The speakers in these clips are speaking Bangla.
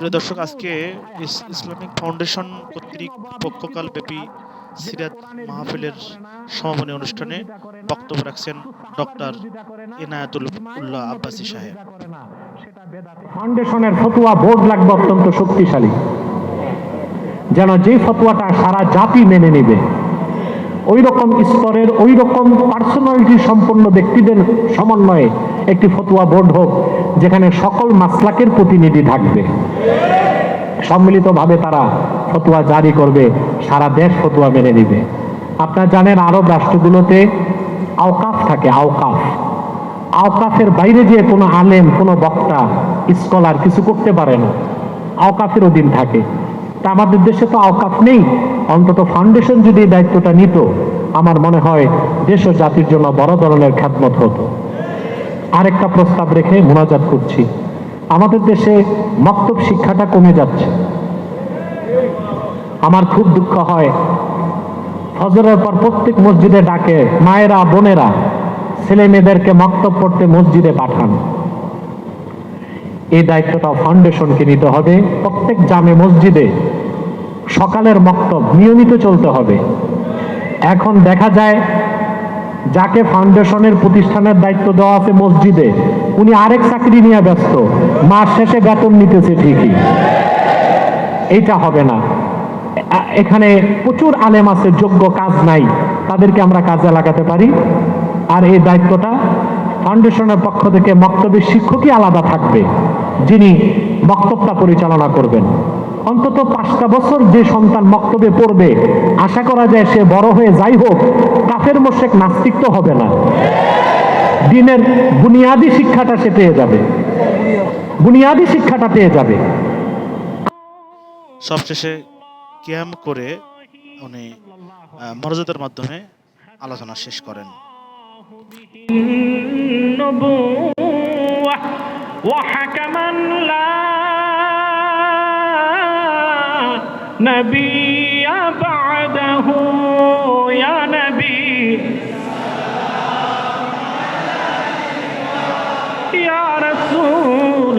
প্রিয় দর্শক, আজকে ইসলামিক ফাউন্ডেশন কর্তৃক পক্ষকাল ব্যাপী সিরাত মাহফিলের সমাপনী অনুষ্ঠানে বক্তব্য রাখছেন ডক্টর এনায়াতুল উল্লাহ আব্বাসী সাহেব। ফাউন্ডেশনের ফতুয়া বোর্ড লাগবে অত্যন্ত শক্তিশালী। যেন যে ফতুয়াটা সারা জাতি মেনে নেবে ওই রকম স্তরের ওই রকম পার্সোনালিটি সম্পন্ন ব্যক্তিদের সমন্বয়ে একটি ফতোয়া বোর্ড হোক, যেখানে সকল মাসলাকের প্রতিনিধি থাকবে। সম্মিলিতভাবে তারা ফতোয়া জারি করবে, সারা দেশ ফতোয়া মেনে নিবে। আপনারা জানেন, আরব রাষ্ট্রগুলোতে আওকাফ থাকে, আওকাফ। আওকাফের বাইরে যে কোনো আলেম, কোনো বক্তা, স্কলার কিছু করতে পারে না। আওকাফের অধীন থাকে। তা আমাদের দেশে তো আওকাফ নেই। অন্তত ফাউন্ডেশন যদি দায়িত্বটা নিত, আমার মনে হয় দেশ ও জাতির জন্য বড় ধরনের খ্যাতমত হতো। আরেকটা প্রস্তাব রেখে মোনাজাত করছি। আমাদের দেশে মক্তব শিক্ষাটা কমে যাচ্ছে। আমার খুব দুঃখ হয়, ফজরের পর প্রত্যেক মসজিদে ডাকে, মায়েরা, বোনেরা ছেলে মেয়েদেরকে মক্তব পড়তে মসজিদে পাঠান। এই দায়িত্বটা ফাউন্ডেশনকে নিতে হবে। প্রত্যেক জামে মসজিদে সকালের মক্তব নিয়মিত চলতে হবে। এখন দেখা যায়, যাকে ফাউন্ডেশনের প্রতিষ্ঠানের দায়িত্ব দেওয়া আছে মসজিদে, উনি আরেক চাকরি নিয়ে ব্যস্ত। মাস শেষে বেতন নিতেছে ঠিকই। এইটা হবে না। এখানে প্রচুর আলেম আছে, যোগ্য কাজ নাই। তাদেরকে আমরা কাজে লাগাতে পারি। আর এই দায়িত্বটা ফাউন্ডেশনের পক্ষ থেকে মক্তবের শিক্ষকই আলাদা থাকবে। যিনি মক্তবটা পরিচালনা করবেন অন্তত পাঁচটা বছর যে সন্তান মক্তবে পড়বে আশা করা যায় সে বড় হয়ে যাই হোক কাফের মোশেক নাস্তিক তো হবে না দিনের বুনিয়াদি শিক্ষাটা সে পেয়ে যাবে বুনিয়াদি শিক্ষাটা পেয়ে যাবে সবশেষে ক্যাম্প করে উনি আহ, মনোজাতের মাধ্যমে আলোচনা শেষ করেন النبوة نبي بعده يا نبي يا رسول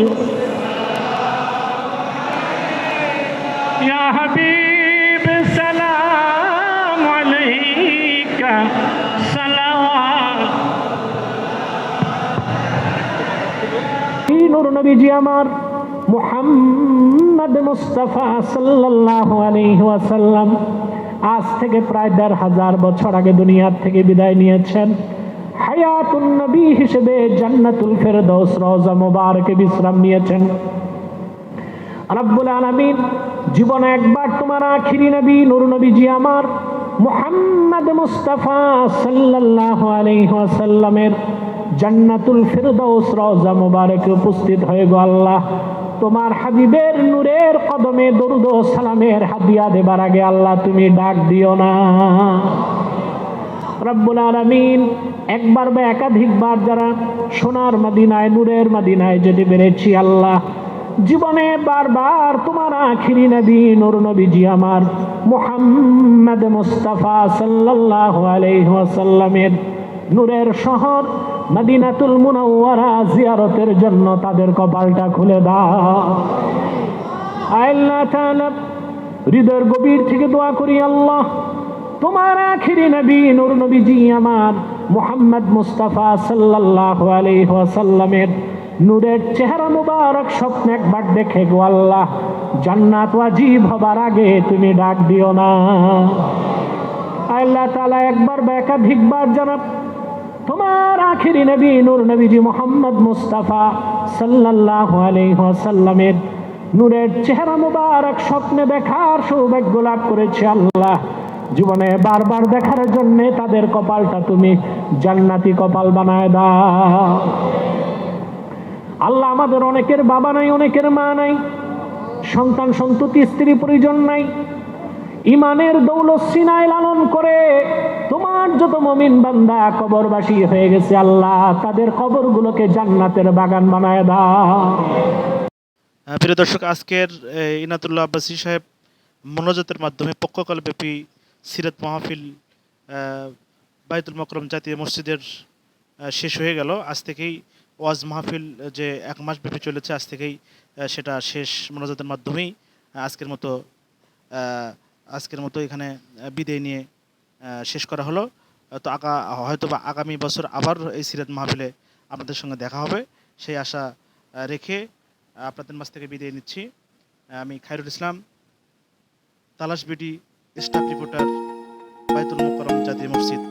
يا حبيب سلام عليك صلوات নূর নবীজি আমার মুহাম্মদ মুস্তাফা সাল্লাল্লাহু আলাইহি ওয়াসাল্লাম আজ থেকে প্রায় দেড় হাজার বছর আগে দুনিয়ার থেকে বিদায় নিয়েছেন। হায়াতুন নবী হিসেবে জান্নাতুল ফেরদৌস রওজা মুবারকে বিশ্রাম নিয়েছেন। রব্বুল আলামিন, জীবনে একবার তোমার আখিরি নবী, নূর নবীজি আমার মুহাম্মদ মুস্তাফা সাল্লাল্লাহু আলাইহি ওয়াসাল্লামের জান্নাতুল ফিরদাউস রওজা মুবারকে উপস্থিত হয়ে গো আল্লাহ। তোমার হাবিবের নূরের কদমে দরুদ সালামের হাদিয়া দেবার আগে আল্লাহ তুমি ডাক দিও না। রব্বুল আলামিন একবার বা একাধিকবার যারা সোনার মদিনায়, নূরের মদিনায় যেতে পেরেছি আল্লাহ, জীবনে বারবার তোমার আখিরি নবী, নূর নবীজি আমার মুহাম্মদ মুস্তাফা সাল্লাল্লাহু আলাইহি ওয়াসাল্লামের নূরের শহর মদিনাতুল মুনাওয়ারা জিয়ারতের জন্য তাদের কপালটা খুলে দাও। আল্লাহ তাআলা হৃদয়ের গভীর থেকে দোয়া করি, আল্লাহ, তোমার আখিরি নবী, নূর নবীজি আমার মুহাম্মদ মুস্তাফা সাল্লাল্লাহু আলাইহি ওয়াসাল্লামের নূরের চেহারা মুবারক স্বপ্ন একবার দেখে গো, আল্লাহ, জান্নাত ওয়াজিব হবার আগে তুমি ডাক দিও না। আল্লাহ তাআলা একবার বা একাধিকবার জানাব তোমার আখিরি নবী নূর নবীজি মোহাম্মদ মুস্তাফা সাল্লাল্লাহু আলাইহি ওয়াসাল্লামের নূরের চেহারা মুবারক স্বপ্নে দেখার সৌভাগ্য লাভ করেছে আল্লাহ। জীবনে বারবার দেখার জন্য তাদের কপালটা তুমি জান্নাতি কপাল বানায় দাও। আল্লাহ আমাদের অনেকের বাবা নাই, অনেকের মা নাই, সন্তান সন্ততি, স্ত্রী পরিজন নাই। ইমানের দৌলত সিনায় লালন করে তোমার যত মমিন বান্দা কবরবাসী হয়ে গেছে আল্লাহ তাদের কবরগুলোকে জান্নাতের বাগান বানায় দাও। প্রিয় দর্শক আজকের ইনাতুল্লাহ আব্বাসী সাহেব মনোজাতের মাধ্যমে পক্ষকাল ব্যাপী সিরাত মাহফিল আহ, বাইতুল মকরম জাতীয় মসজিদের শেষ হয়ে গেল। আজ থেকেই ওয়াজ মাহফিল যে এক মাস ব্যাপী চলেছে আজ থেকেই সেটা শেষ মোনাজাতের মাধ্যমেই আজকের মতো আজকের মতো এখানে বিদায় নিয়ে শেষ করা হলো। তো আগা হয়তো বা আগামী বছর আবার এই সিরাত মাহফিলে আপনাদের সঙ্গে দেখা হবে। সেই আশা রেখে আপনাদের মাছ থেকে বিদায় নিচ্ছি। আমি খায়রুল ইসলাম, তালাশ বিডি স্টাফ রিপোর্টার, বাইতুল মোকরম জাতীয় মসজিদ।